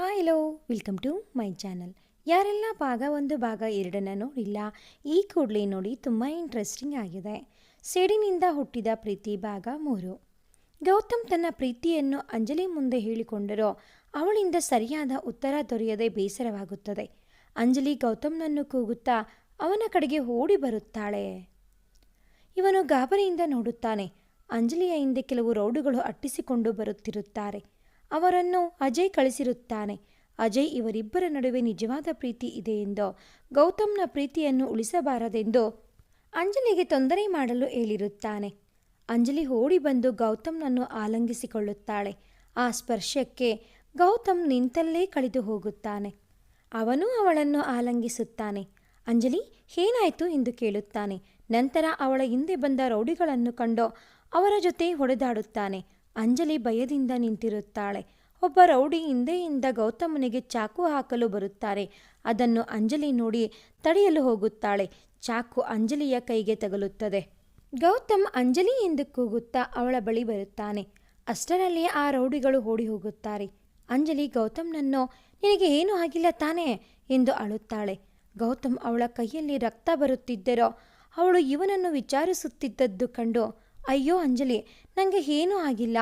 Hi hello welcome to my channel ಯಾರೆಲ್ಲ ಭಾಗ ಒಂದು, ಭಾಗ ಎರಡನ್ನ ನೋಡಿಲ್ಲ, ಈ ಕೂಡಲೇ ನೋಡಿ ತುಂಬ ಇಂಟ್ರೆಸ್ಟಿಂಗ್ ಆಗಿದೆ. ಸೇಡಿನಿಂದ ಹುಟ್ಟಿದ ಪ್ರೀತಿ ಭಾಗ ಮೂರು. ಗೌತಮ್ ತನ್ನ ಪ್ರೀತಿಯನ್ನು ಅಂಜಲಿ ಮುಂದೆ ಹೇಳಿಕೊಂಡರೋ, ಅವಳಿಂದ ಸರಿಯಾದ ಉತ್ತರ ದೊರೆಯದೆ ಬೇಸರವಾಗುತ್ತದೆ. ಅಂಜಲಿ ಗೌತಮ್ನನ್ನು ಕೂಗುತ್ತಾ, ಅವನ ಕಡೆಗೆ ಓಡಿ ಬರುತ್ತಾಳೆ. ಇವನು ಗಾಬರಿಯಿಂದ ನೋಡುತ್ತಾನೆ. ಅಂಜಲಿಯ ಹಿಂದೆ ಕೆಲವು ರೌಡುಗಳು ಅಟ್ಟಿಸಿಕೊಂಡು ಬರುತ್ತಿರುತ್ತಾರೆ. ಅವರನ್ನು ಅಜಯ್ ಕಳಿಸಿರುತ್ತಾನೆ. ಅಜಯ್ ಇವರಿಬ್ಬರ ನಡುವೆ ನಿಜವಾದ ಪ್ರೀತಿ ಇದೆ ಎಂದು ಗೌತಮ್ನ ಪ್ರೀತಿಯನ್ನು ಉಳಿಸಬಾರದೆಂದು ಅಂಜಲಿಗೆ ತೊಂದರೆ ಮಾಡಲು ಹೇಳಿರುತ್ತಾನೆ. ಅಂಜಲಿ ಓಡಿ ಬಂದು ಗೌತಮ್ನನ್ನು ಆಲಂಗಿಸಿಕೊಳ್ಳುತ್ತಾಳೆ. ಆ ಸ್ಪರ್ಶಕ್ಕೆ ಗೌತಮ್ ನಿಂತಲ್ಲೇ ಕಳೆದು ಹೋಗುತ್ತಾನೆ. ಅವನು ಅವಳನ್ನು ಆಲಂಗಿಸುತ್ತಾನೆ. ಅಂಜಲಿ, ಏನಾಯಿತು? ಎಂದು ಕೇಳುತ್ತಾನೆ. ನಂತರ ಅವಳ ಹಿಂದೆ ಬಂದ ರೌಡಿಗಳನ್ನು ಕಂಡು ಅವರ ಜೊತೆ ಹೊಡೆದಾಡುತ್ತಾನೆ. ಅಂಜಲಿ ಭಯದಿಂದ ನಿಂತಿರುತ್ತಾಳೆ. ಒಬ್ಬ ರೌಡಿ ಹಿಂದೆಯಿಂದ ಗೌತಮನಿಗೆ ಚಾಕು ಹಾಕಲು ಬರುತ್ತಾರೆ. ಅದನ್ನು ಅಂಜಲಿ ನೋಡಿ ತಡೆಯಲು ಹೋಗುತ್ತಾಳೆ. ಚಾಕು ಅಂಜಲಿಯ ಕೈಗೆ ತಗಲುತ್ತದೆ. ಗೌತಮ್ ಅಂಜಲಿ ಎಂದು ಕೂಗುತ್ತಾ ಅವಳ ಬಳಿ ಬರುತ್ತಾನೆ. ಅಷ್ಟರಲ್ಲಿ ಆ ರೌಡಿಗಳು ಓಡಿ ಹೋಗುತ್ತಾರೆ. ಅಂಜಲಿ ಗೌತಮ್ನನ್ನು, ನಿನಗೆ ಏನೂ ಆಗಿಲ್ಲ ತಾನೇ? ಎಂದು ಅಳುತ್ತಾಳೆ. ಗೌತಮ್ ಅವಳ ಕೈಯಲ್ಲಿ ರಕ್ತ ಬರುತ್ತಿದ್ದರೋ ಅವಳು ಇವನನ್ನು ವಿಚಾರಿಸುತ್ತಿದ್ದದ್ದು ಕಂಡು ಅಯ್ಯೋ ಅಂಜಲಿ ನನಗೆ ಏನೂ ಆಗಿಲ್ಲ.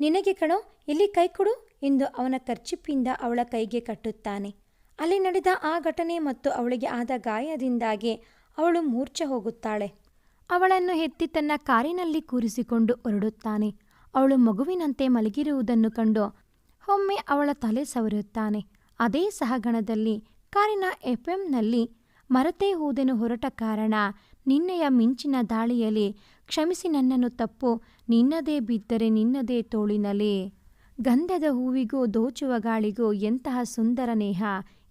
ನಿನಗೆ ಕಣೋ, ಇಲ್ಲಿ ಕೈ ಕೊಡು ಎಂದು ಅವನ ಕರ್ಚಿಪ್ಪಿಂದ ಅವಳ ಕೈಗೆ ಕಟ್ಟುತ್ತಾನೆ. ಅಲ್ಲಿ ನಡೆದ ಆ ಘಟನೆ ಮತ್ತು ಅವಳಿಗೆ ಆದ ಗಾಯದಿಂದಾಗಿ ಅವಳು ಮೂರ್ಛೆ ಹೋಗುತ್ತಾಳೆ. ಅವಳನ್ನು ಎತ್ತಿ ತನ್ನ ಕಾರಿನಲ್ಲಿ ಕೂರಿಸಿಕೊಂಡು ಹೊರಡುತ್ತಾನೆ. ಅವಳು ಮಗುವಿನಂತೆ ಮಲಗಿರುವುದನ್ನು ಕಂಡು ಒಮ್ಮೆ ಅವಳ ತಲೆ ಸವರುತ್ತಾನೆ. ಅದೇ ಸಹಗಣದಲ್ಲಿ ಕಾರಿನ ಎಫ್ಎಂನಲ್ಲಿ ಮರತೆ ಹೂದೆನು ಹೊರಟ ಕಾರಣ ನಿನ್ನೆಯ ಮಿಂಚಿನ ದಾಳಿಯಲ್ಲಿ ಕ್ಷಮಿಸಿ ನನ್ನನ್ನು ತಪ್ಪು, ನಿನ್ನದೇ ಬಿದ್ದರೆ ನಿನ್ನದೇ ತೋಳಿನಲಿ. ಗಂಧದ ಹೂವಿಗೂ ದೋಚುವ ಗಾಳಿಗೂ ಎಂತಹ ಸುಂದರ ನೇಹ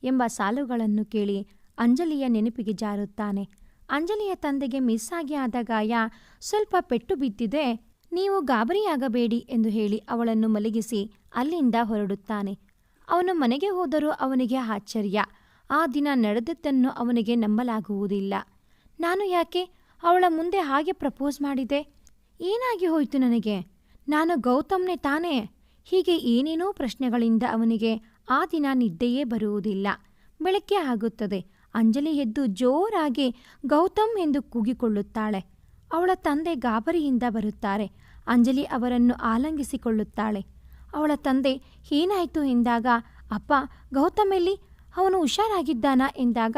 ಎಂಬ ಸಾಲುಗಳನ್ನು ಕೇಳಿ ಅಂಜಲಿಯ ನೆನಪಿಗೆ ಜಾರುತ್ತಾನೆ. ಅಂಜಲಿಯ ತಂದೆಗೆ ಮಿಸ್ ಆಗಿ ಆದ ಗಾಯ, ಸ್ವಲ್ಪ ಪೆಟ್ಟು ಬಿದ್ದಿದೆ, ನೀವು ಗಾಬರಿಯಾಗಬೇಡಿ ಎಂದು ಹೇಳಿ ಅವಳನ್ನು ಮಲಗಿಸಿ ಅಲ್ಲಿಂದ ಹೊರಡುತ್ತಾನೆ. ಅವನು ಮನೆಗೆ ಹೋದರೂ ಅವನಿಗೆ ಆಶ್ಚರ್ಯ. ಆ ದಿನ ನಡೆದದ್ದನ್ನು ಅವನಿಗೆ ನಂಬಲಾಗುವುದಿಲ್ಲ. ನಾನು ಯಾಕೆ ಅವಳ ಮುಂದೆ ಹಾಗೆ ಪ್ರಪೋಸ್ ಮಾಡಿದೆ? ಏನಾಗಿ ಹೋಯಿತು ನನಗೆ? ನಾನು ಗೌತಮ್ನೇ ತಾನೇ? ಹೀಗೆ ಏನೇನೋ ಪ್ರಶ್ನೆಗಳಿಂದ ಅವನಿಗೆ ಆ ದಿನ ನಿದ್ದೆಯೇ ಬರುವುದಿಲ್ಲ. ಬೆಳಗ್ಗೆ ಆಗುತ್ತದೆ. ಅಂಜಲಿ ಎದ್ದು ಜೋರಾಗಿ ಗೌತಮ್ ಎಂದು ಕೂಗಿಕೊಳ್ಳುತ್ತಾಳೆ. ಅವಳ ತಂದೆ ಗಾಬರಿಯಿಂದ ಬರುತ್ತಾರೆ. ಅಂಜಲಿ ಅವರನ್ನು ಆಲಂಗಿಸಿಕೊಳ್ಳುತ್ತಾಳೆ. ಅವಳ ತಂದೆ, ಏನಾಯಿತು? ಎಂದಾಗ, ಅಪ್ಪ, ಗೌತಮ್ ಎಲ್ಲಿ? ಅವನು ಹುಷಾರಾಗಿದ್ದಾನಾ? ಎಂದಾಗ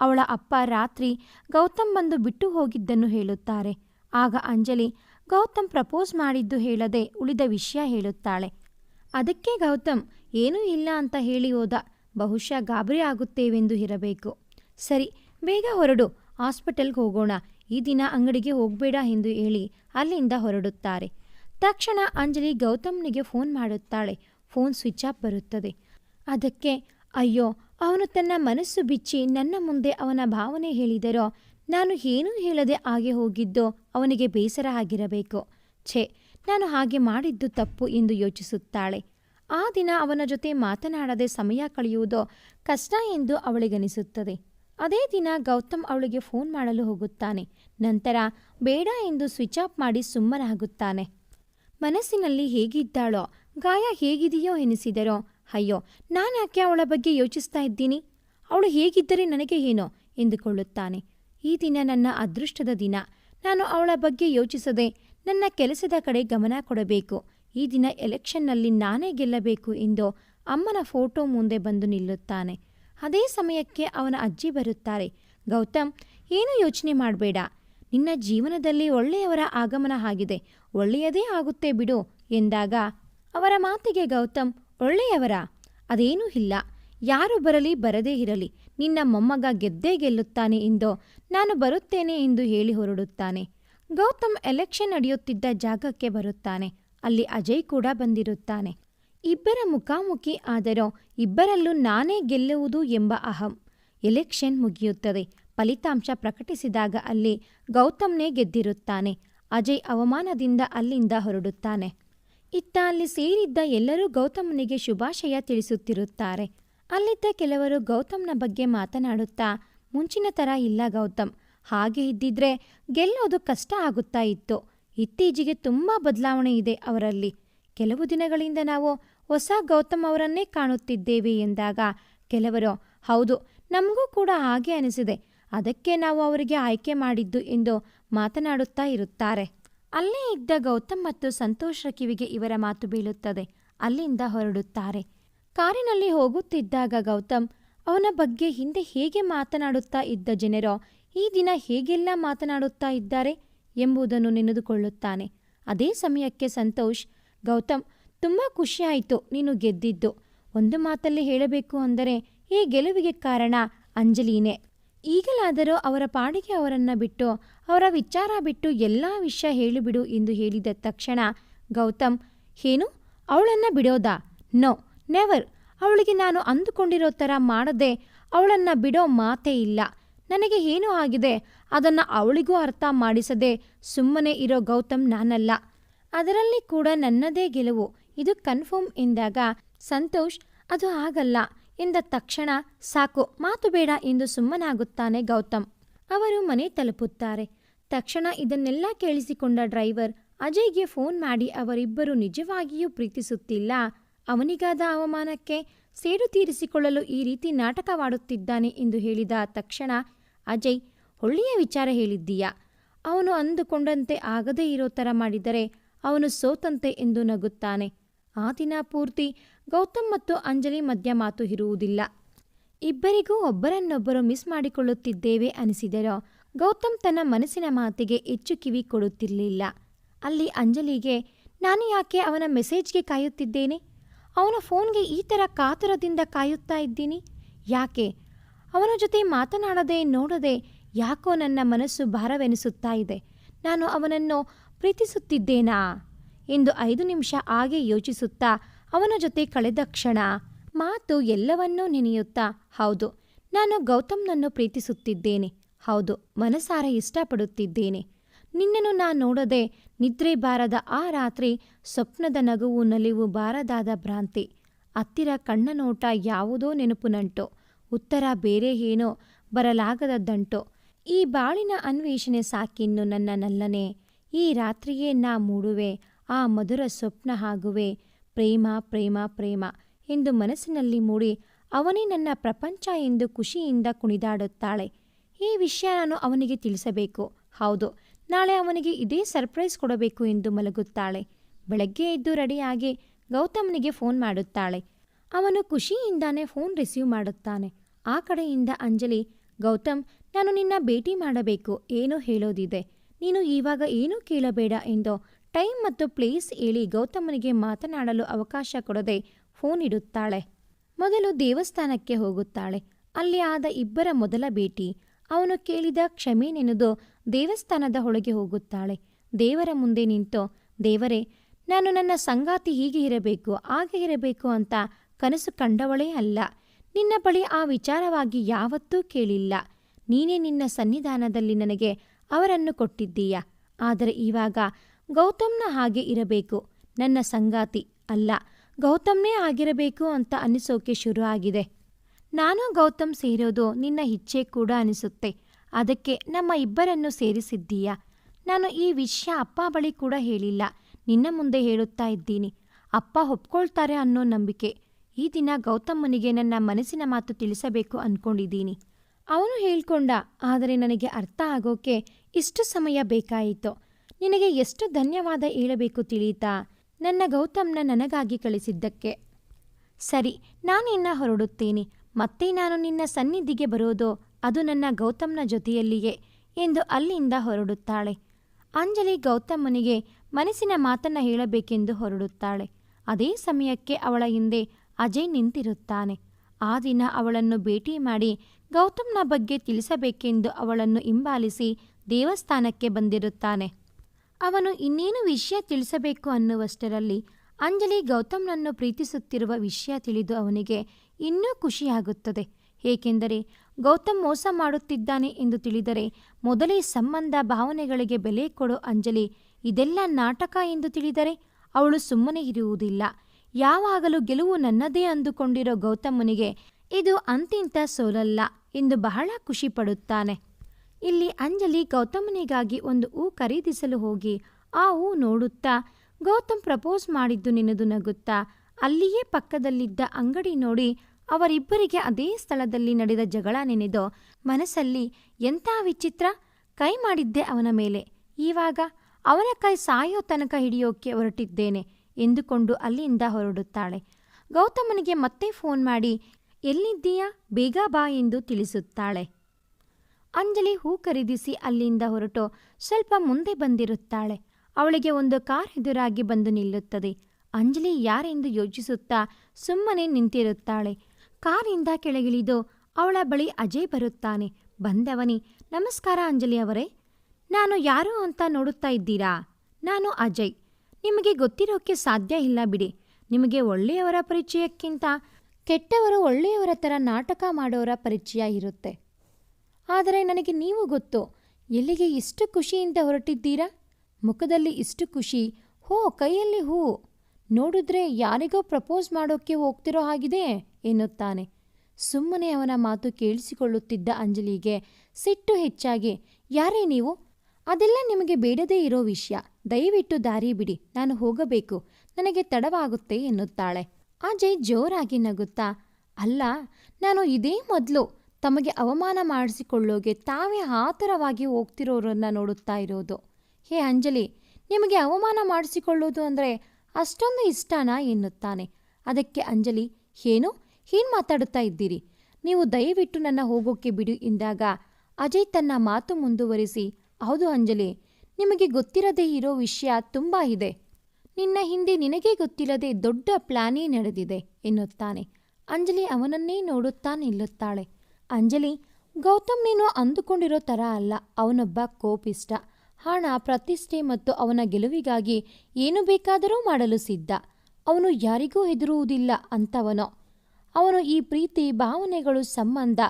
ಅವಳ ಅಪ್ಪ ರಾತ್ರಿ ಗೌತಮ್ ಬಂದು ಬಿಟ್ಟು ಹೋಗಿದ್ದನ್ನು ಹೇಳುತ್ತಾರೆ. ಆಗ ಅಂಜಲಿ, ಗೌತಮ್ ಪ್ರಪೋಸ್ ಮಾಡಿದ್ದು ಹೇಳದೆ ಉಳಿದ ವಿಷಯ ಹೇಳುತ್ತಾಳೆ. ಅದಕ್ಕೆ ಗೌತಮ್, ಏನೂ ಇಲ್ಲ ಅಂತ ಹೇಳಿ ಹೋದ. ಬಹುಶಃ ಗಾಬರಿ ಆಗುತ್ತೇವೆಂದು ಇರಬೇಕು. ಸರಿ, ಬೇಗ ಹೊರಡು, ಹಾಸ್ಪಿಟಲ್ಗೆ ಹೋಗೋಣ. ಈ ದಿನ ಅಂಗಡಿಗೆ ಹೋಗಬೇಡ ಎಂದು ಹೇಳಿ ಅಲ್ಲಿಂದ ಹೊರಡುತ್ತಾರೆ. ತಕ್ಷಣ ಅಂಜಲಿ ಗೌತಮ್ನಿಗೆ ಫೋನ್ ಮಾಡುತ್ತಾಳೆ. ಫೋನ್ ಸ್ವಿಚ್ ಆಫ್ ಬರುತ್ತದೆ. ಅದಕ್ಕೆ, ಅಯ್ಯೋ ಅವನು ತನ್ನ ಮನಸ್ಸು ಬಿಚ್ಚಿ ನನ್ನ ಮುಂದೆ ಅವನ ಭಾವನೆ ಹೇಳಿದರೋ, ನಾನು ಏನೂ ಹೇಳದೆ ಹಾಗೆ ಹೋಗಿದ್ದೋ ಅವನಿಗೆ ಬೇಸರ ಆಗಿರಬೇಕು. ಛೇ, ನಾನು ಹಾಗೆ ಮಾಡಿದ್ದು ತಪ್ಪು ಎಂದು ಯೋಚಿಸುತ್ತಾಳೆ. ಆ ದಿನ ಅವನ ಜೊತೆ ಮಾತನಾಡದೆ ಸಮಯ ಕಳೆಯುವುದೋ ಕಷ್ಟ ಎಂದು ಅವಳಿಗನಿಸುತ್ತದೆ. ಅದೇ ದಿನ ಗೌತಮ್ ಅವಳಿಗೆ ಫೋನ್ ಮಾಡಲು ಹೋಗುತ್ತಾನೆ. ನಂತರ, ಬೇಡ ಎಂದು ಸ್ವಿಚ್ ಆಫ್ ಮಾಡಿ ಸುಮ್ಮನಾಗುತ್ತಾನೆ. ಮನಸ್ಸಿನಲ್ಲಿ ಹೇಗಿದ್ದಾಳೋ, ಗಾಯ ಹೇಗಿದೆಯೋ ಎನಿಸಿದರೋ ಅಯ್ಯೋ ನಾನ್ಯಾಕೆ ಅವಳ ಬಗ್ಗೆ ಯೋಚಿಸ್ತಾ ಇದ್ದೀನಿ? ಅವಳು ಹೇಗಿದ್ದರೆ ನನಗೆ ಏನೋ ಎಂದುಕೊಳ್ಳುತ್ತಾನೆ. ಈ ದಿನ ನನ್ನ ಅದೃಷ್ಟದ ದಿನ. ನಾನು ಅವಳ ಬಗ್ಗೆ ಯೋಚಿಸದೆ ನನ್ನ ಕೆಲಸದ ಕಡೆ ಗಮನ ಕೊಡಬೇಕು. ಈ ದಿನ ಎಲೆಕ್ಷನ್ನಲ್ಲಿ ನಾನೇ ಗೆಲ್ಲಬೇಕು ಎಂದು ಅಮ್ಮನ ಫೋಟೋ ಮುಂದೆ ಬಂದು ನಿಲ್ಲುತ್ತಾನೆ. ಅದೇ ಸಮಯಕ್ಕೆ ಅವನ ಅಜ್ಜಿ ಬರುತ್ತಾರೆ. ಗೌತಮ್, ಏನು ಯೋಚನೆ ಮಾಡಬೇಡ. ನಿನ್ನ ಜೀವನದಲ್ಲಿ ಒಳ್ಳೆಯವರ ಆಗಮನ ಆಗಿದೆ. ಒಳ್ಳೆಯದೇ ಆಗುತ್ತೆ ಬಿಡು ಎಂದಾಗ ಅವರ ಮಾತಿಗೆ ಗೌತಮ್ ಒಳ್ಳೆಯವರ? ಅದೇನೂ ಇಲ್ಲ. ಯಾರು ಬರಲಿ ಬರದೇ ಇರಲಿ. ನಿನ್ನ ಮೊಮ್ಮಗ ಗೆದ್ದೇ ಗೆಲ್ಲುತ್ತಾನೆ ಎಂದೋ ನಾನು ಬರುತ್ತೇನೆ ಎಂದು ಹೇಳಿ ಹೊರಡುತ್ತಾನೆ. ಗೌತಮ್ ಎಲೆಕ್ಷನ್ ನಡೆಯುತ್ತಿದ್ದ ಜಾಗಕ್ಕೆ ಬರುತ್ತಾನೆ. ಅಲ್ಲಿ ಅಜಯ್ ಕೂಡ ಬಂದಿರುತ್ತಾನೆ. ಇಬ್ಬರ ಮುಖಾಮುಖಿ ಆದರೂ ಇಬ್ಬರಲ್ಲೂ ನಾನೇ ಗೆಲ್ಲುವುದು ಎಂಬ ಅಹಂ. ಎಲೆಕ್ಷನ್ ಮುಗಿಯುತ್ತದೆ. ಫಲಿತಾಂಶ ಪ್ರಕಟಿಸಿದಾಗ ಅಲ್ಲಿ ಗೌತಮ್ನೇ ಗೆದ್ದಿರುತ್ತಾನೆ. ಅಜಯ್ ಅವಮಾನದಿಂದ ಅಲ್ಲಿಂದ ಹೊರಡುತ್ತಾನೆ. ಇತ್ತ ಅಲ್ಲಿ ಸೇರಿದ್ದ ಎಲ್ಲರೂ ಗೌತಮನಿಗೆ ಶುಭಾಶಯ ತಿಳಿಸುತ್ತಿರುತ್ತಾರೆ. ಅಲ್ಲಿದ್ದ ಕೆಲವರು ಗೌತಮ್ನ ಬಗ್ಗೆ ಮಾತನಾಡುತ್ತಾ, ಮುಂಚಿನ ಥರ ಇಲ್ಲ ಗೌತಮ್. ಹಾಗೆ ಇದ್ದಿದ್ರೆ ಗೆಲ್ಲೋದು ಕಷ್ಟ ಆಗುತ್ತಾ ಇತ್ತು. ಇತ್ತೀಚೆಗೆ ತುಂಬ ಬದಲಾವಣೆ ಇದೆ ಅವರಲ್ಲಿ. ಕೆಲವು ದಿನಗಳಿಂದ ನಾವು ಹೊಸ ಗೌತಮ್ ಅವರನ್ನೇ ಕಾಣುತ್ತಿದ್ದೇವೆ ಎಂದಾಗ ಕೆಲವರು, ಹೌದು, ನಮಗೂ ಕೂಡ ಹಾಗೆ ಅನಿಸಿದೆ. ಅದಕ್ಕೆ ನಾವು ಅವರಿಗೆ ಆಯ್ಕೆ ಮಾಡಿದ್ದು ಎಂದು ಮಾತನಾಡುತ್ತಾ ಇರುತ್ತಾರೆ. ಅಲ್ಲೇ ಇದ್ದ ಗೌತಮ್ ಮತ್ತು ಸಂತೋಷ ಕಿವಿಗೆ ಇವರ ಮಾತು ಬೀಳುತ್ತದೆ. ಅಲ್ಲಿಂದ ಹೊರಡುತ್ತಾರೆ. ಕಾರಿನಲ್ಲಿ ಹೋಗುತ್ತಿದ್ದಾಗ ಗೌತಮ್, ಅವನ ಬಗ್ಗೆ ಹಿಂದೆ ಹೇಗೆ ಮಾತನಾಡುತ್ತಾ ಇದ್ದ ಜನರೋ, ಈ ದಿನ ಹೇಗೆಲ್ಲ ಮಾತನಾಡುತ್ತಾ ಇದ್ದಾರೆ ಎಂಬುದನ್ನು ನೆನೆದುಕೊಳ್ಳುತ್ತಾನೆ. ಅದೇ ಸಮಯಕ್ಕೆ ಸಂತೋಷ್, ಗೌತಮ್, ತುಂಬ ಖುಷಿಯಾಯಿತು, ನೀನು ಗೆದ್ದಿದ್ದು. ಒಂದು ಮಾತಲ್ಲಿ ಹೇಳಬೇಕು ಅಂದರೆ, ಈ ಗೆಲುವಿಗೆ ಕಾರಣ ಅಂಜಲಿನೇ. ಈಗಲಾದರೂ ಅವರ ಪಾಡಿಗೆ ಅವರನ್ನ ಬಿಟ್ಟು, ಅವರ ವಿಚಾರ ಬಿಟ್ಟು ಎಲ್ಲ ವಿಷಯ ಹೇಳಿಬಿಡು ಎಂದು ಹೇಳಿದ ತಕ್ಷಣ ಗೌತಮ್, ಏನು? ಅವಳನ್ನು ಬಿಡೋದಾ? No, never. ಅವಳಿಗೆ ನಾನು ಅಂದುಕೊಂಡಿರೋ ಥರ ಮಾಡದೆ ಅವಳನ್ನು ಬಿಡೋ ಮಾತೇ ಇಲ್ಲ. ನನಗೆ ಏನು ಆಗಿದೆ? ಅದನ್ನ ಅವಳಿಗೂ ಅರ್ಥ ಮಾಡಿಸದೆ ಸುಮ್ಮನೆ ಇರೋ ಗೌತಮ್ ನಾನಲ್ಲ. ಅದರಲ್ಲಿ ಕೂಡ ನನ್ನದೇ ಗೆಲುವು. ಇದು ಕನ್ಫರ್ಮ್ ಎಂದಾಗ, ಸಂತೋಷ್, ಅದು ಆಗಲ್ಲ ಎಂದ ತಕ್ಷಣ, ಸಾಕು, ಮಾತು ಬೇಡ ಎಂದು ಸುಮ್ಮನಾಗುತ್ತಾನೆ ಗೌತಮ್. ಅವರು ಮನೆ ತಲುಪುತ್ತಾರೆ. ತಕ್ಷಣ ಇದನ್ನೆಲ್ಲ ಕೇಳಿಸಿಕೊಂಡ ಡ್ರೈವರ್, ಅಜಯ್ಗೆ ಫೋನ್ ಮಾಡಿ ಅವರಿಬ್ಬರು ನಿಜವಾಗಿಯೂ ಪ್ರೀತಿಸುತ್ತಿಲ್ಲ. ಅವನಿಗಾದ ಅವಮಾನಕ್ಕೆ ಸೇಡು ತೀರಿಸಿಕೊಳ್ಳಲು ಈ ರೀತಿ ನಾಟಕವಾಡುತ್ತಿದ್ದಾನೆ ಎಂದು ಹೇಳಿದ ತಕ್ಷಣ, ಅಜಯ್, ಒಳ್ಳೆಯ ವಿಚಾರ ಹೇಳಿದ್ದೀಯಾ? ಅವನು ಅಂದುಕೊಂಡಂತೆ ಆಗದೇ ಇರೋ ಥರ ಮಾಡಿದರೆ ಅವನು ಸೋತಂತೆ ಎಂದು ನಗುತ್ತಾನೆ. ಆ ದಿನ ಪೂರ್ತಿ ಗೌತಮ್ ಮತ್ತು ಅಂಜಲಿ ಮಧ್ಯ ಮಾತು ಇರುವುದಿಲ್ಲ. ಇಬ್ಬರಿಗೂ ಒಬ್ಬರನ್ನೊಬ್ಬರು ಮಿಸ್ ಮಾಡಿಕೊಳ್ಳುತ್ತಿದ್ದೇವೆ ಅನಿಸಿದರು. ಗೌತಮ್ ತನ್ನ ಮನಸ್ಸಿನ ಮಾತಿಗೆ ಹೆಚ್ಚು ಕಿವಿ ಕೊಡುತ್ತಿರಲಿಲ್ಲ. ಅಲ್ಲಿ ಅಂಜಲಿಗೆ, ನಾನು ಯಾಕೆ ಅವನ ಮೆಸೇಜ್ಗೆ ಕಾಯುತ್ತಿದ್ದೇನೆ? ಅವನ ಫೋನ್ಗೆ ಈ ಥರ ಕಾತುರದಿಂದ ಕಾಯುತ್ತಾ ಇದ್ದೀನಿ? ಯಾಕೆ? ಅವನ ಜೊತೆ ಮಾತನಾಡದೆ, ನೋಡದೆ ಯಾಕೋ ನನ್ನ ಮನಸ್ಸು ಭಾರವೆನಿಸುತ್ತಾ ಇದೆ. ನಾನು ಅವನನ್ನು ಪ್ರೀತಿಸುತ್ತಿದ್ದೇನಾ? ಎಂದು ಐದು ನಿಮಿಷ ಹಾಗೆ ಯೋಚಿಸುತ್ತಾ ಅವನ ಜೊತೆ ಕಳೆದ ಕ್ಷಣ ಮಾತು ಎಲ್ಲವನ್ನೂ ನೆನೆಯುತ್ತಾ, ಹೌದು, ನಾನು ಗೌತಮ್ನನ್ನು ಪ್ರೀತಿಸುತ್ತಿದ್ದೇನೆ, ಹೌದು, ಮನಸಾರ ಇಷ್ಟಪಡುತ್ತಿದ್ದೇನೆ. ನಿನ್ನನ್ನು ನಾ ನೋಡದೆ ನಿದ್ರೆ ಬಾರದ ಆ ರಾತ್ರಿ ಸ್ವಪ್ನದ ನಗುವು ನಲಿವು ಬಾರದಾದ ಭ್ರಾಂತಿ, ಹತ್ತಿರ ಕಣ್ಣ ನೋಟ ಯಾವುದೋ ನೆನಪು ನಂಟು, ಉತ್ತರ ಬೇರೆ ಏನೋ ಬರಲಾಗದದ್ದಂಟೋ ದಂಟು ಈ ಬಾಳಿನ ಅನ್ವೇಷಣೆ ಸಾಕಿನ್ನು ನನ್ನ ನಲ್ಲನೆ, ಈ ರಾತ್ರಿಯೇ ನಾ ಮೂಡುವೆ, ಆ ಮಧುರ ಸ್ವಪ್ನ ಆಗುವೆ ಪ್ರೇಮ ಪ್ರೇಮ ಪ್ರೇಮ ಎಂದು ಮನಸ್ಸಿನಲ್ಲಿ ಮೂಡಿ ಅವನೇ ನನ್ನ ಪ್ರಪಂಚ ಎಂದು ಖುಷಿಯಿಂದ ಕುಣಿದಾಡುತ್ತಾಳೆ. ಈ ವಿಷಯ ನಾನು ಅವನಿಗೆ ತಿಳಿಸಬೇಕು. ಹೌದು, ನಾಳೆ ಅವನಿಗೆ ಇದೇ ಸರ್ಪ್ರೈಸ್ ಕೊಡಬೇಕು ಎಂದು ಮಲಗುತ್ತಾಳೆ. ಬೆಳಗ್ಗೆ ಎದ್ದು ರೆಡಿಯಾಗಿ ಗೌತಮನಿಗೆ ಫೋನ್ ಮಾಡುತ್ತಾಳೆ. ಅವನು ಖುಷಿಯಿಂದಾನೇ ಫೋನ್ ರಿಸೀವ್ ಮಾಡುತ್ತಾನೆ. ಆ ಕಡೆಯಿಂದ ಅಂಜಲಿ, ಗೌತಮ್, ನಾನು ನಿನ್ನ ಭೇಟಿ ಮಾಡಬೇಕು, ಏನೋ ಹೇಳೋದಿದೆ. ನೀನು ಈವಾಗ ಏನೂ ಕೇಳಬೇಡ ಎಂದು ಟೈಮ್ ಮತ್ತು ಪ್ಲೇಸ್ ಹೇಳಿ ಗೌತಮನಿಗೆ ಮಾತನಾಡಲು ಅವಕಾಶ ಕೊಡದೆ ಫೋನ್ ಇಡುತ್ತಾಳೆ. ಮೊದಲು ದೇವಸ್ಥಾನಕ್ಕೆ ಹೋಗುತ್ತಾಳೆ. ಅಲ್ಲಿ ಆದ ಇಬ್ಬರ ಮೊದಲ ಭೇಟಿ. ಅವನು ಕೇಳಿದ ಕ್ಷಮೆ ನೆನೆದು ದೇವಸ್ಥಾನದ ಒಳಗೆ ಹೋಗುತ್ತಾಳೆ. ದೇವರ ಮುಂದೆ ನಿಂತು, ದೇವರೇ, ನಾನು ನನ್ನ ಸಂಗಾತಿ ಹೀಗೆ ಇರಬೇಕು, ಹಾಗೆ ಇರಬೇಕು ಅಂತ ಕನಸು ಕಂಡವಳೇ ಅಲ್ಲ. ನಿನ್ನ ಬಳಿ ಆ ವಿಚಾರವಾಗಿ ಯಾವತ್ತೂ ಕೇಳಿಲ್ಲ. ನೀನೇ ನಿನ್ನ ಸನ್ನಿಧಾನದಲ್ಲಿ ನನಗೆ ಅವರನ್ನು ಕೊಟ್ಟಿದ್ದೀಯ? ಆದರೆ ಇವಾಗ ಗೌತಮ್ನ ಹಾಗೆ ಇರಬೇಕು. ನನ್ನ ಸಂಗಾತಿ ಅಲ್ಲ, ಗೌತಮ್ನೇ ಆಗಿರಬೇಕು ಅಂತ ಅನಿಸೋಕೆ ಶುರು ಆಗಿದೆ. ನಾನು ಗೌತಮ್ ಸೇರೋದು ನಿನ್ನ ಇಚ್ಛೆ ಕೂಡ ಅನಿಸುತ್ತೆ. ಅದಕ್ಕೆ ನಮ್ಮ ಇಬ್ಬರನ್ನು ಸೇರಿಸಿದ್ದೀಯ? ನಾನು ಈ ವಿಷಯ ಅಪ್ಪ ಬಳಿ ಕೂಡ ಹೇಳಿಲ್ಲ. ನಿನ್ನ ಮುಂದೆ ಹೇಳುತ್ತಾ ಇದ್ದೀನಿ. ಅಪ್ಪ ಒಪ್ಕೊಳ್ತಾರೆ ಅನ್ನೋ ನಂಬಿಕೆ. ಈ ದಿನ ಗೌತಮ್ಮನಿಗೆ ನನ್ನ ಮನಸ್ಸಿನ ಮಾತು ತಿಳಿಸಬೇಕು ಅನ್ಕೊಂಡಿದ್ದೀನಿ. ಅವನು ಹೇಳ್ಕೊಂಡ, ಆದರೆ ನನಗೆ ಅರ್ಥ ಆಗೋಕೆ ಇಷ್ಟು ಸಮಯ ಬೇಕಾಯಿತು. ನಿನಗೆ ಎಷ್ಟು ಧನ್ಯವಾದ ಹೇಳಬೇಕು ತಿಳಿಯಿತಾ ನನ್ನ ಗೌತಮ್ನ ನನಗಾಗಿ ಕಳಿಸಿದ್ದಕ್ಕೆ. ಸರಿ ನಾನಿನ್ನ ಹೊರಡುತ್ತೇನೆ. ಮತ್ತೆ ನಾನು ನಿನ್ನ ಸನ್ನಿಧಿಗೆ ಬರೋದು ಅದು ನನ್ನ ಗೌತಮ್ನ ಜೊತೆಯಲ್ಲಿಯೇ ಎಂದು ಅಲ್ಲಿಂದ ಹೊರಡುತ್ತಾಳೆ. ಅಂಜಲಿ ಗೌತಮ್ಮನಿಗೆ ಮನಸ್ಸಿನ ಮಾತನ್ನ ಹೇಳಬೇಕೆಂದು ಹೊರಡುತ್ತಾಳೆ. ಅದೇ ಸಮಯಕ್ಕೆ ಅವಳ ಹಿಂದೆ ಅಜಯ್ ನಿಂತಿರುತ್ತಾನೆ. ಆ ದಿನ ಅವಳನ್ನು ಭೇಟಿ ಮಾಡಿ ಗೌತಮ್ನ ಬಗ್ಗೆ ತಿಳಿಸಬೇಕೆಂದು ಅವಳನ್ನು ಹಿಂಬಾಲಿಸಿ ದೇವಸ್ಥಾನಕ್ಕೆ ಬಂದಿರುತ್ತಾನೆ. ಅವನು ಇನ್ನೇನು ವಿಷಯ ತಿಳಿಸಬೇಕು ಅನ್ನುವಷ್ಟರಲ್ಲಿ ಅಂಜಲಿ ಗೌತಮ್ನನ್ನು ಪ್ರೀತಿಸುತ್ತಿರುವ ವಿಷಯ ತಿಳಿದು ಅವನಿಗೆ ಇನ್ನೂ ಖುಷಿಯಾಗುತ್ತದೆ. ಏಕೆಂದರೆ ಗೌತಮ್ ಮೋಸ ಮಾಡುತ್ತಿದ್ದಾನೆ ಎಂದು ತಿಳಿದರೆ ಮೊದಲೇ ಸಂಬಂಧ ಭಾವನೆಗಳಿಗೆ ಬೆಲೆ ಕೊಡೋ ಅಂಜಲಿ, ಇದೆಲ್ಲ ನಾಟಕ ಎಂದು ತಿಳಿದರೆ ಅವಳು ಸುಮ್ಮನೆ ಇರುವುದಿಲ್ಲ. ಯಾವಾಗಲೂ ಗೆಲುವು ನನ್ನದೇ ಅಂದುಕೊಂಡಿರೋ ಗೌತಮನಿಗೆ ಇದು ಅಂತಿಂತ ಸೋಲಲ್ಲ ಎಂದು ಬಹಳ ಖುಷಿ ಪಡುತ್ತಾನೆ. ಇಲ್ಲಿ ಅಂಜಲಿ ಗೌತಮನಿಗಾಗಿ ಒಂದು ಹೂ ಖರೀದಿಸಲು ಹೋಗಿ ಆ ಹೂ ನೋಡುತ್ತಾ, ಗೌತಮ್ ಪ್ರಪೋಸ್ ಮಾಡಿದ್ದು ನಿನದು ನಗುತ್ತಾ, ಅಲ್ಲಿಯೇ ಪಕ್ಕದಲ್ಲಿದ್ದ ಅಂಗಡಿ ನೋಡಿ ಅವರಿಬ್ಬರಿಗೆ ಅದೇ ಸ್ಥಳದಲ್ಲಿ ನಡೆದ ಜಗಳ ನೆನೆದು ಮನಸ್ಸಲ್ಲಿ ಎಂಥ ವಿಚಿತ್ರ, ಕೈ ಮಾಡಿದ್ದೆ ಅವನ ಮೇಲೆ. ಈವಾಗ ಅವನ ಕೈ ಸಾಯೋ ತನಕ ಹಿಡಿಯೋಕೆ ಹೊರಟಿದ್ದೇನೆ ಎಂದುಕೊಂಡು ಅಲ್ಲಿಂದ ಹೊರಡುತ್ತಾಳೆ. ಗೌತಮನಿಗೆ ಮತ್ತೆ ಫೋನ್ ಮಾಡಿ, ಎಲ್ಲಿದ್ದೀಯಾ? ಬೇಗ ಬಾ ಎಂದು ತಿಳಿಸುತ್ತಾಳೆ. ಅಂಜಲಿ ಹೂ ಖರೀದಿಸಿ ಅಲ್ಲಿಂದ ಹೊರಟು ಸ್ವಲ್ಪ ಮುಂದೆ ಬಂದಿರುತ್ತಾಳೆ. ಅವಳಿಗೆ ಒಂದು ಕಾರ್ ಎದುರಾಗಿ ಬಂದು ನಿಲ್ಲುತ್ತದೆ. ಅಂಜಲಿ ಯಾರೆಂದು ಯೋಚಿಸುತ್ತಾ ಸುಮ್ಮನೆ ನಿಂತಿರುತ್ತಾಳೆ. ಕಾರಿಂದ ಕೆಳಗಿಳಿದು ಅವಳ ಬಳಿ ಅಜಯ್ ಬರುತ್ತಾನೆ. ಬಂದವನಿ, ನಮಸ್ಕಾರ ಅಂಜಲಿ ಅವರೇ. ನಾನು ಯಾರು ಅಂತ ನೋಡುತ್ತಾ ಇದ್ದೀರಾ? ನಾನು ಅಜಯ್. ನಿಮಗೆ ಗೊತ್ತಿರೋಕ್ಕೆ ಸಾಧ್ಯ ಇಲ್ಲ ಬಿಡಿ. ನಿಮಗೆ ಒಳ್ಳೆಯವರ ಪರಿಚಯಕ್ಕಿಂತ ಕೆಟ್ಟವರು ಒಳ್ಳೆಯವರ ಥರ ನಾಟಕ ಮಾಡೋರ ಪರಿಚಯ ಇರುತ್ತೆ. ಆದರೆ ನನಗೆ ನೀವು ಗೊತ್ತು. ಎಲ್ಲಿಗೆ ಇಷ್ಟು ಖುಷಿಯಿಂದ ಹೊರಟಿದ್ದೀರಾ? ಮುಖದಲ್ಲಿ ಇಷ್ಟು ಖುಷಿ. ಹೋ, ಕೈಯಲ್ಲಿ ಹೂ. ನೋಡಿದ್ರೆ ಯಾರಿಗೋ ಪ್ರಪೋಸ್ ಮಾಡೋಕ್ಕೆ ಹೋಗ್ತಿರೋ ಹಾಗಿದೆ ಎನ್ನುತ್ತಾನೆ. ಸುಮ್ಮನೆ ಅವನ ಮಾತು ಕೇಳಿಸಿಕೊಳ್ಳುತ್ತಿದ್ದ ಅಂಜಲಿಗೆ ಸಿಟ್ಟು ಹೆಚ್ಚಾಗಿ, ಯಾರೇ ನೀವು? ಅದೆಲ್ಲ ನಿಮಗೆ ಬೇಡದೇ ಇರೋ ವಿಷಯ. ದಯವಿಟ್ಟು ದಾರಿ ಬಿಡಿ. ನಾನು ಹೋಗಬೇಕು. ನನಗೆ ತಡವಾಗುತ್ತೆ ಎನ್ನುತ್ತಾಳೆ. ಅಜಯ್ ಜೋರಾಗಿ ನಗುತ್ತಾ, ಅಲ್ಲ, ನಾನು ಇದೇ ಮೊದಲು. ತಮಗೆ ಅವಮಾನ ಮಾಡಿಸಿಕೊಳ್ಳೋಗೆ ತಾವೇ ಆತರವಾಗಿ ಹೋಗ್ತಿರೋರನ್ನ ನೋಡುತ್ತಾ ಇರೋದು. ಹೇ ಅಂಜಲಿ, ನಿಮಗೆ ಅವಮಾನ ಮಾಡಿಸಿಕೊಳ್ಳೋದು ಅಂದರೆ ಅಷ್ಟೊಂದು ಇಷ್ಟನಾ ಎನ್ನುತ್ತಾನೆ. ಅದಕ್ಕೆ ಅಂಜಲಿ, ಏನು? ಏನು ಮಾತಾಡುತ್ತಾ ಇದ್ದೀರಿ? ನೀವು ದಯವಿಟ್ಟು ನನ್ನ ಹೋಗೋಕ್ಕೆ ಬಿಡು ಎಂದಾಗ ಅಜಯ್ ತನ್ನ ಮಾತು ಮುಂದುವರಿಸಿ, ಹೌದು ಅಂಜಲಿ, ನಿಮಗೆ ಗೊತ್ತಿರದೇ ಇರೋ ವಿಷಯ ತುಂಬ ಇದೆ. ನಿನ್ನ ಹಿಂದೆ ನಿನಗೇ ಗೊತ್ತಿಲ್ಲದೆ ದೊಡ್ಡ ಪ್ಲಾನೇ ನಡೆದಿದೆ, ಎನ್ನುತ್ತಾನೆ. ಅಂಜಲಿ ಅವನನ್ನೇ ನೋಡುತ್ತಾ ನಿಲ್ಲುತ್ತಾಳೆ. ಅಂಜಲಿ, ಗೌತಮ್ ನೀನು ಅಂದುಕೊಂಡಿರೋ ಥರ ಅಲ್ಲ. ಅವನೊಬ್ಬ ಕೋಪಿಷ್ಟ. ಹಣ, ಪ್ರತಿಷ್ಠೆ ಮತ್ತು ಅವನ ಗೆಲುವಿಗಾಗಿ ಏನು ಬೇಕಾದರೂ ಮಾಡಲು ಸಿದ್ಧ. ಅವನು ಯಾರಿಗೂ ಹೆದರುವುದಿಲ್ಲ ಅಂತವನೋ. ಅವನು ಈ ಪ್ರೀತಿ, ಭಾವನೆಗಳು, ಸಂಬಂಧ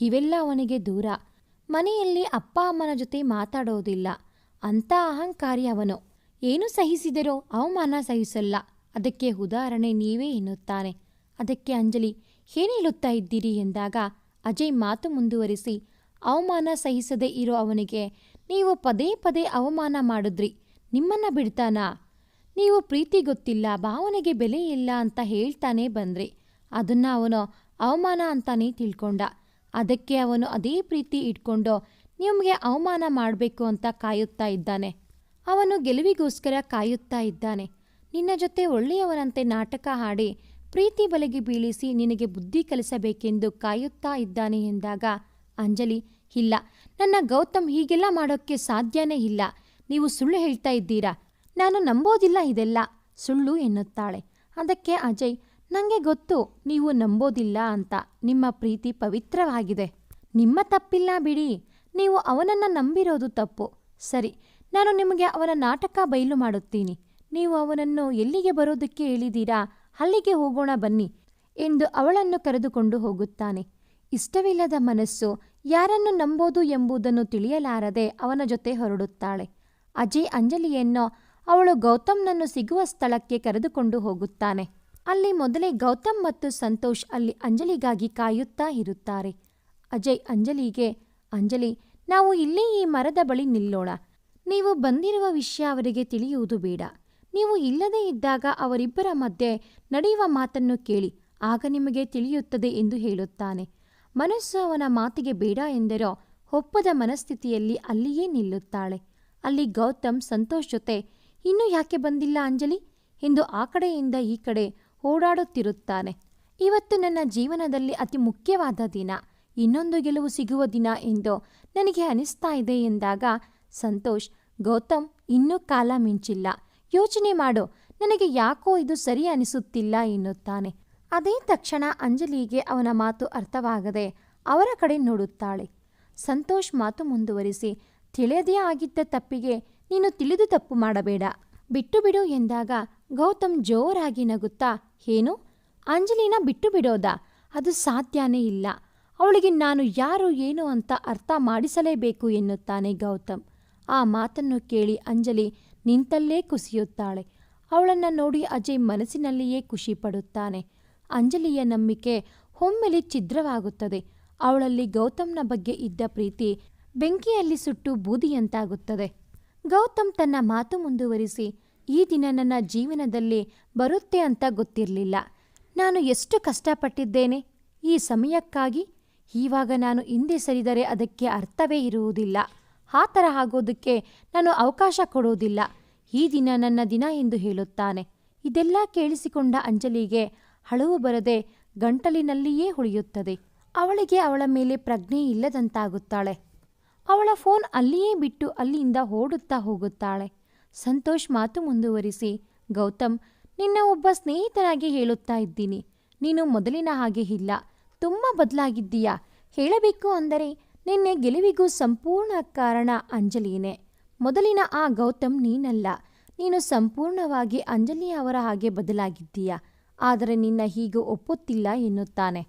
ಇವೆಲ್ಲ ಅವನಿಗೆ ದೂರ. ಮನೆಯಲ್ಲಿ ಅಪ್ಪ, ಅಮ್ಮನ ಜೊತೆ ಮಾತಾಡೋದಿಲ್ಲ. ಅಂಥ ಅಹಂಕಾರಿ ಅವನು. ಏನು ಸಹಿಸಿದರೋ ಅವಮಾನ ಸಹಿಸಲ್ಲ. ಅದಕ್ಕೆ ಉದಾಹರಣೆ ನೀವೇ ಎನ್ನುತ್ತಾನೆ. ಅದಕ್ಕೆ ಅಂಜಲಿ, ಏನು ಹೇಳುತ್ತಾ ಇದ್ದೀರಿ ಎಂದಾಗ ಅಜಯ್ ಮಾತು ಮುಂದುವರಿಸಿ, ಅವಮಾನ ಸಹಿಸದೇ ಇರೋ ಅವನಿಗೆ ನೀವು ಪದೇ ಪದೇ ಅವಮಾನ ಮಾಡಿದ್ರಿ, ನಿಮ್ಮನ್ನ ಬಿಡ್ತಾನಾ? ನೀವು ಪ್ರೀತಿ ಗೊತ್ತಿಲ್ಲ, ಭಾವನೆಗೆ ಬೆಲೆ ಇಲ್ಲ ಅಂತ ಹೇಳ್ತಾನೆ ಬಂದ್ರಿ. ಅದನ್ನ ಅವನು ಅವಮಾನ ಅಂತಾನೆ ತಿಳ್ಕೊಂಡ. ಅದಕ್ಕೆ ಅವನು ಅದೇ ಪ್ರೀತಿ ಇಟ್ಕೊಂಡು ನಿಮಗೆ ಅವಮಾನ ಮಾಡಬೇಕು ಅಂತ ಕಾಯುತ್ತಾ ಇದ್ದಾನೆ. ಅವನು ಗೆಲುವಿಗೋಸ್ಕರ ಕಾಯುತ್ತಾ ಇದ್ದಾನೆ. ನಿನ್ನ ಜೊತೆ ಒಳ್ಳೆಯವರಂತೆ ನಾಟಕ ಹಾಡಿ ಪ್ರೀತಿ ಬಲೆಗೆ ಬೀಳಿಸಿ ನಿನಗೆ ಬುದ್ಧಿ ಕಲಿಸಬೇಕೆಂದು ಕಾಯುತ್ತಾ ಇದ್ದಾನೆ ಎಂದಾಗ, ಅಂಜಲಿ, ಇಲ್ಲ. ನನ್ನ ಗೌತಮ್ ಹೀಗೆಲ್ಲ ಮಾಡೋಕ್ಕೆ ಸಾಧ್ಯನೇ ಇಲ್ಲ. ನೀವು ಸುಳ್ಳು ಹೇಳ್ತಾ ಇದ್ದೀರಾ? ನಾನು ನಂಬೋದಿಲ್ಲ ಇದೆಲ್ಲ, ಸುಳ್ಳು ಎನ್ನುತ್ತಾಳೆ. ಅದಕ್ಕೆ ಅಜಯ್ ನನಗೆ ಗೊತ್ತು, ನೀವು ನಂಬೋದಿಲ್ಲ ಅಂತ. ನಿಮ್ಮ ಪ್ರೀತಿ ಪವಿತ್ರವಾಗಿದೆ. ನಿಮ್ಮ ತಪ್ಪಿಲ್ಲ ಬಿಡಿ. ನೀವು ಅವನನ್ನು ನಂಬಿರೋದು ತಪ್ಪು. ಸರಿ, ನಾನು ನಿಮಗೆ ಅವನ ನಾಟಕ ಬಯಲು ಮಾಡುತ್ತೀನಿ. ನೀವು ಅವನನ್ನು ಎಲ್ಲಿಗೆ ಬರೋದಕ್ಕೆ ಹೇಳಿದೀರಾ ಅಲ್ಲಿಗೆ ಹೋಗೋಣ ಬನ್ನಿ ಎಂದು ಅವಳನ್ನು ಕರೆದುಕೊಂಡು ಹೋಗುತ್ತಾನೆ. ಇಷ್ಟವಿಲ್ಲದ ಮನಸ್ಸು ಯಾರನ್ನು ನಂಬೋದು ಎಂಬುದನ್ನು ತಿಳಿಯಲಾರದೆ ಅವನ ಜೊತೆ ಹೊರಡುತ್ತಾಳೆ. ಅಜಯ್ ಅಂಜಲಿಯನ್ನು, ಅವಳು ಗೌತಮ್ನನ್ನು ಸಿಗುವ ಸ್ಥಳಕ್ಕೆ ಕರೆದುಕೊಂಡು ಹೋಗುತ್ತಾನೆ. ಅಲ್ಲಿ ಮೊದಲೇ ಗೌತಮ್ ಮತ್ತು ಸಂತೋಷ್ ಅಲ್ಲಿ ಅಂಜಲಿಗಾಗಿ ಕಾಯುತ್ತಾ ಇರುತ್ತಾರೆ. ಅಜಯ್ ಅಂಜಲಿಗೆ, ಅಂಜಲಿ, ನಾವು ಇಲ್ಲೇ ಈ ಮರದ ಬಳಿ ನಿಲ್ಲೋಣ. ನೀವು ಬಂದಿರುವ ವಿಷಯ ಅವರಿಗೆ ತಿಳಿಯುವುದು ಬೇಡ. ನೀವು ಇಲ್ಲದೇ ಇದ್ದಾಗ ಅವರಿಬ್ಬರ ಮಧ್ಯೆ ನಡೆಯುವ ಮಾತನ್ನು ಕೇಳಿ ಆಗ ನಿಮಗೆ ತಿಳಿಯುತ್ತದೆ ಎಂದು ಹೇಳುತ್ತಾನೆ. ಮನಸ್ಸು ಅವನ ಮಾತಿಗೆ ಬೇಡ ಎಂದರೋ ಒಪ್ಪದ ಮನಸ್ಥಿತಿಯಲ್ಲಿ ಅಲ್ಲಿಯೇ ನಿಲ್ಲುತ್ತಾಳೆ. ಅಲ್ಲಿ ಗೌತಮ್ ಸಂತೋಷ್ ಜೊತೆ, ಇನ್ನೂ ಯಾಕೆ ಬಂದಿಲ್ಲ ಅಂಜಲಿ? ಎಂದು ಆ ಕಡೆಯಿಂದ ಈ ಕಡೆ ಓಡಾಡುತ್ತಿರುತ್ತಾನೆ. ಇವತ್ತು ನನ್ನ ಜೀವನದಲ್ಲಿ ಅತಿ ಮುಖ್ಯವಾದ ದಿನ. ಇನ್ನೊಂದು ಗೆಲುವು ಸಿಗುವ ದಿನ ಎಂದು ನನಗೆ ಅನಿಸ್ತಾ ಇದೆ ಎಂದಾಗ ಸಂತೋಷ್, ಗೌತಮ್, ಇನ್ನೂ ಕಾಲ ಮಿಂಚಿಲ್ಲ. ಯೋಚನೆ ಮಾಡು. ನನಗೆ ಯಾಕೋ ಇದು ಸರಿ ಅನಿಸುತ್ತಿಲ್ಲ ಎನ್ನುತ್ತಾನೆ. ಅದೇ ತಕ್ಷಣ ಅಂಜಲಿಗೆ ಅವನ ಮಾತು ಅರ್ಥವಾಗದೆ ಅವರ ಕಡೆ ನೋಡುತ್ತಾಳೆ. ಸಂತೋಷ್ ಮಾತು ಮುಂದುವರಿಸಿ, ತಿಳಿಯದೇ ಆಗಿದ್ದ ತಪ್ಪಿಗೆ ನೀನು ತಿಳಿದು ತಪ್ಪು ಮಾಡಬೇಡ. ಬಿಟ್ಟು ಬಿಡು ಎಂದಾಗ ಗೌತಮ್ ಜೋರಾಗಿ ನಗುತ್ತಾ, ಏನು? ಅಂಜಲಿನ ಬಿಟ್ಟು ಬಿಡೋದಾ? ಅದು ಸಾಧ್ಯನೇ ಇಲ್ಲ. ಅವಳಿಗೆ ನಾನು ಯಾರು, ಏನು ಅಂತ ಅರ್ಥ ಮಾಡಿಸಲೇಬೇಕು ಎನ್ನುತ್ತಾನೆ ಗೌತಮ್. ಆ ಮಾತನ್ನು ಕೇಳಿ ಅಂಜಲಿ ನಿಂತಲ್ಲೇ ಕುಸಿಯುತ್ತಾಳೆ. ಅವಳನ್ನು ನೋಡಿ ಅಜಯ್ ಮನಸ್ಸಿನಲ್ಲಿಯೇ ಖುಷಿ ಪಡುತ್ತಾನೆ ಅಂಜಲಿಯ ನಂಬಿಕೆ ಒಮ್ಮೆಲೆ ಛಿದ್ರವಾಗುತ್ತದೆ. ಅವಳಲ್ಲಿ ಗೌತಮ್ನ ಬಗ್ಗೆ ಇದ್ದ ಪ್ರೀತಿ ಬೆಂಕಿಯಲ್ಲಿ ಸುಟ್ಟು ಬೂದಿಯಂತಾಗುತ್ತದೆ. ಗೌತಮ್ ತನ್ನ ಮಾತು ಮುಂದುವರಿಸಿ, ಈ ದಿನ ನನ್ನ ಜೀವನದಲ್ಲಿ ಬರುತ್ತೆ ಅಂತ ಗೊತ್ತಿರಲಿಲ್ಲ. ನಾನು ಎಷ್ಟು ಕಷ್ಟಪಟ್ಟಿದ್ದೇನೆ? ಈ ಸಮಯಕ್ಕಾಗಿ? ಈವಾಗ ನಾನು ಹಿಂದೆ ಸರಿದರೆ ಅದಕ್ಕೆ ಅರ್ಥವೇ ಇರುವುದಿಲ್ಲ. ಆ ಥರ ಆಗೋದಕ್ಕೆ ನಾನು ಅವಕಾಶ ಕೊಡೋದಿಲ್ಲ. ಈ ದಿನ ನನ್ನ ದಿನ ಎಂದು ಹೇಳುತ್ತಾನೆ. ಇದೆಲ್ಲ ಕೇಳಿಸಿಕೊಂಡ ಅಂಜಲಿಗೆ ಹಳವು ಬರದೆ ಗಂಟಲಿನಲ್ಲಿಯೇ ಉಳಿಯುತ್ತದೆ. ಅವಳಿಗೆ ಅವಳ ಮೇಲೆ ಪ್ರಜ್ಞೆ ಇಲ್ಲದಂತಾಗುತ್ತಾಳೆ. ಅವಳ ಫೋನ್ ಅಲ್ಲಿಯೇ ಬಿಟ್ಟು ಅಲ್ಲಿಂದ ಓಡುತ್ತಾ ಹೋಗುತ್ತಾಳೆ. ಸಂತೋಷ್ ಮಾತು ಮುಂದುವರಿಸಿ, ಗೌತಮ್, ನಿನ್ನ ಒಬ್ಬ ಸ್ನೇಹಿತನಾಗಿ ಹೇಳುತ್ತಾ ಇದ್ದೀನಿ. ನೀನು ಮೊದಲಿನ ಹಾಗೆ ಇಲ್ಲ. ತುಂಬ ಬದಲಾಗಿದ್ದೀಯಾ? ಹೇಳಬೇಕು ಅಂದರೆ ನಿನ್ನೆ ಗೆಲುವಿಗೂ ಸಂಪೂರ್ಣ ಕಾರಣ ಅಂಜಲಿನೇ ಮೊದಲಿನ ಆ ಗೌತಮ್ ನೀನಲ್ಲ. ನೀನು ಸಂಪೂರ್ಣವಾಗಿ ಅಂಜಲಿ ಅವರ ಹಾಗೆ ಬದಲಾಗಿದ್ದೀಯ? ಆದರೆ ನಿನ್ನ ಹೀಗೂ ಒಪ್ಪುತ್ತಿಲ್ಲ ಎನ್ನುತ್ತಾನೆ.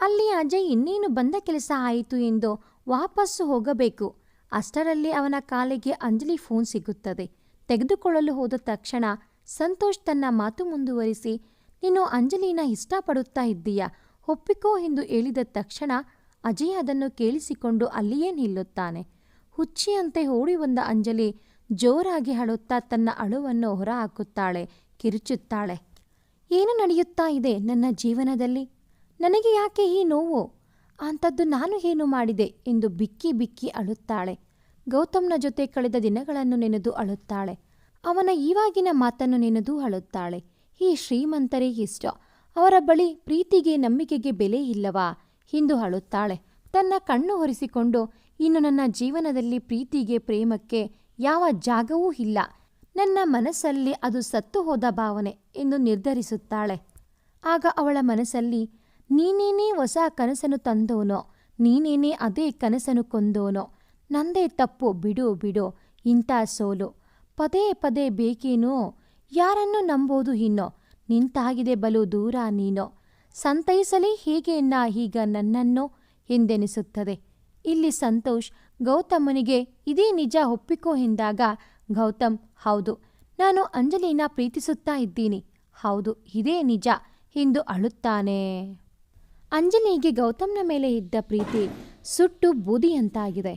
ಅಲ್ಲಿ ಅಜಯ್ ಇನ್ನೇನು ಬಂದ ಕೆಲಸ ಆಯಿತು ಎಂದು ವಾಪಸ್ಸು ಹೋಗಬೇಕು. ಅಷ್ಟರಲ್ಲಿ ಅವನ ಕಾಲಿಗೆ ಅಂಜಲಿ ಫೋನ್ ಸಿಗುತ್ತದೆ. ತೆಗೆದುಕೊಳ್ಳಲು ಹೋದ ತಕ್ಷಣ ಸಂತೋಷ್ ತನ್ನ ಮಾತು ಮುಂದುವರಿಸಿ, ನೀನು ಅಂಜಲಿನ ಇಷ್ಟಪಡುತ್ತಾ ಇದ್ದೀಯಾ? ಒಪ್ಪಿಕೋ ಎಂದು ಹೇಳಿದ ತಕ್ಷಣ ಅಜಯ್ ಅದನ್ನು ಕೇಳಿಸಿಕೊಂಡು ಅಲ್ಲಿಯೇ ನಿಲ್ಲುತ್ತಾನೆ? ಹುಚ್ಚಿಯಂತೆ ಓಡಿ ಬಂದ ಅಂಜಲಿ ಜೋರಾಗಿ ಅಳುತ್ತಾ ತನ್ನ ಅಳುವನ್ನು ಹೊರಹಾಕುತ್ತಾಳೆ, ಕಿರುಚುತ್ತಾಳೆ. ಏನು ನಡೆಯುತ್ತಾ ಇದೆ ನನ್ನ ಜೀವನದಲ್ಲಿ? ನನಗೆ ಯಾಕೆ ಈ ನೋವು? ಅಂಥದ್ದು ನಾನು ಏನು ಮಾಡಿದೆ ಎಂದು ಬಿಕ್ಕಿ ಬಿಕ್ಕಿ ಅಳುತ್ತಾಳೆ. ಗೌತಮ್ನ ಜೊತೆ ಕಳೆದ ದಿನಗಳನ್ನು ನೆನೆದು ಅಳುತ್ತಾಳೆ. ಅವನ ಈವಾಗಿನ ಮಾತನ್ನು ನೆನೆದು ಅಳುತ್ತಾಳೆ. ಈ ಶ್ರೀಮಂತರೇ, ಇಷ್ಟ, ಅವರ ಬಳಿ ಪ್ರೀತಿಗೆ ನಂಬಿಕೆಗೆ ಬೆಲೆ ಇಲ್ಲವಾ? ಎಂದು ಅಳುತ್ತಾಳೆ ತನ್ನ ಕಣ್ಣು ಹೊರಿಸಿಕೊಂಡು, ಇನ್ನು ನನ್ನ ಜೀವನದಲ್ಲಿ ಪ್ರೀತಿಗೆ ಪ್ರೇಮಕ್ಕೆ ಯಾವ ಜಾಗವೂ ಇಲ್ಲ. ನನ್ನ ಮನಸ್ಸಲ್ಲಿ ಅದು ಸತ್ತು ಹೋದ ಭಾವನೆ ಎಂದು ನಿರ್ಧರಿಸುತ್ತಾಳೆ. ಆಗ ಅವಳ ಮನಸ್ಸಲ್ಲಿ, ನೀನೇನೇ ಹೊಸ ಕನಸನ್ನು ತಂದೋನೋ, ನೀನೇನೇ ಅದೇ ಕನಸನ್ನು ಕೊಂದೋನೋ, ನಂದೇ ತಪ್ಪು, ಬಿಡು ಬಿಡು, ಇಂಥ ಸೋಲು. ಪದೇ ಪದೇ ಬೇಕೇನೋ, ಯಾರನ್ನು ನಂಬೋದು ಇನ್ನೋ ನಿಂತಾಗಿದೆ ಬಲು ದೂರ ನೀನೋ ಸಂತೈಸಲೇ ಹೀಗೆ ನಾ ಈಗ ನನ್ನನ್ನು ಹಿಂದೆನಿಸುತ್ತದೆ. ಇಲ್ಲಿ ಸಂತೋಷ್, ಗೌತಮನಿಗೆ ಇದೇ ನಿಜ ಒಪ್ಪಿಕೋ ಎಂದಾಗ, ಗೌತಮ್, ಹೌದು, ನಾನು ಅಂಜಲಿನ ಪ್ರೀತಿಸುತ್ತಾ ಇದ್ದೀನಿ. ಹೌದು, ಇದೇ ನಿಜ ಎಂದು ಅಳುತ್ತಾನೆ. ಅಂಜಲಿಗೆ ಗೌತಮ್ನ ಮೇಲೆ ಇದ್ದ ಪ್ರೀತಿ ಸುಟ್ಟು ಬೂದಿಯಂತಾಗಿದೆ.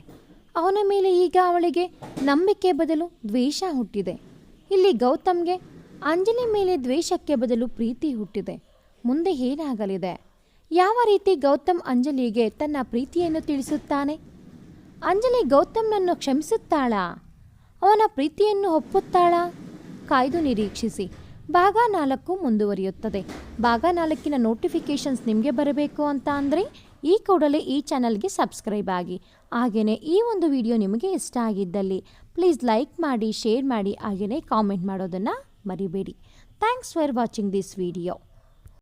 ಅವನ ಮೇಲೆ ಈಗ ಅವಳಿಗೆ ನಂಬಿಕೆ ಬದಲು ದ್ವೇಷ ಹುಟ್ಟಿದೆ. ಇಲ್ಲಿ ಗೌತಮ್ಗೆ ಅಂಜಲಿ ಮೇಲೆ ದ್ವೇಷಕ್ಕೆ ಬದಲು ಪ್ರೀತಿ ಹುಟ್ಟಿದೆ. ಮುಂದೆ ಏನಾಗಲಿದೆ? ಯಾವ ರೀತಿ ಗೌತಮ್ ಅಂಜಲಿಗೆ ತನ್ನ ಪ್ರೀತಿಯನ್ನು ತಿಳಿಸುತ್ತಾನೆ? ಅಂಜಲಿ ಗೌತಮ್ನನ್ನು ಕ್ಷಮಿಸುತ್ತಾಳಾ? ಅವನ ಪ್ರೀತಿಯನ್ನು ಒಪ್ಪುತ್ತಾಳಾ? ಕಾಯ್ದು ನಿರೀಕ್ಷಿಸಿ. ಭಾಗ ನಾಲ್ಕು ಮುಂದುವರಿಯುತ್ತದೆ. ಭಾಗ ನಾಲ್ಕಿನ ನೋಟಿಫಿಕೇಷನ್ಸ್ ನಿಮಗೆ ಬರಬೇಕು ಅಂತ ಅಂದರೆ ಈ ಕೂಡಲೇ ಈ ಚಾನಲ್ಗೆ ಸಬ್ಸ್ಕ್ರೈಬ್ ಆಗಿ. ಹಾಗೆಯೇ ಈ ಒಂದು ವಿಡಿಯೋ ನಿಮಗೆ ಇಷ್ಟ ಆಗಿದ್ದಲ್ಲಿ ಪ್ಲೀಸ್ ಲೈಕ್ ಮಾಡಿ, ಶೇರ್ ಮಾಡಿ ಹಾಗೆಯೇ ಕಾಮೆಂಟ್ ಮಾಡೋದನ್ನು ಮರಿಬೇಡಿ. Thanks for watching this video.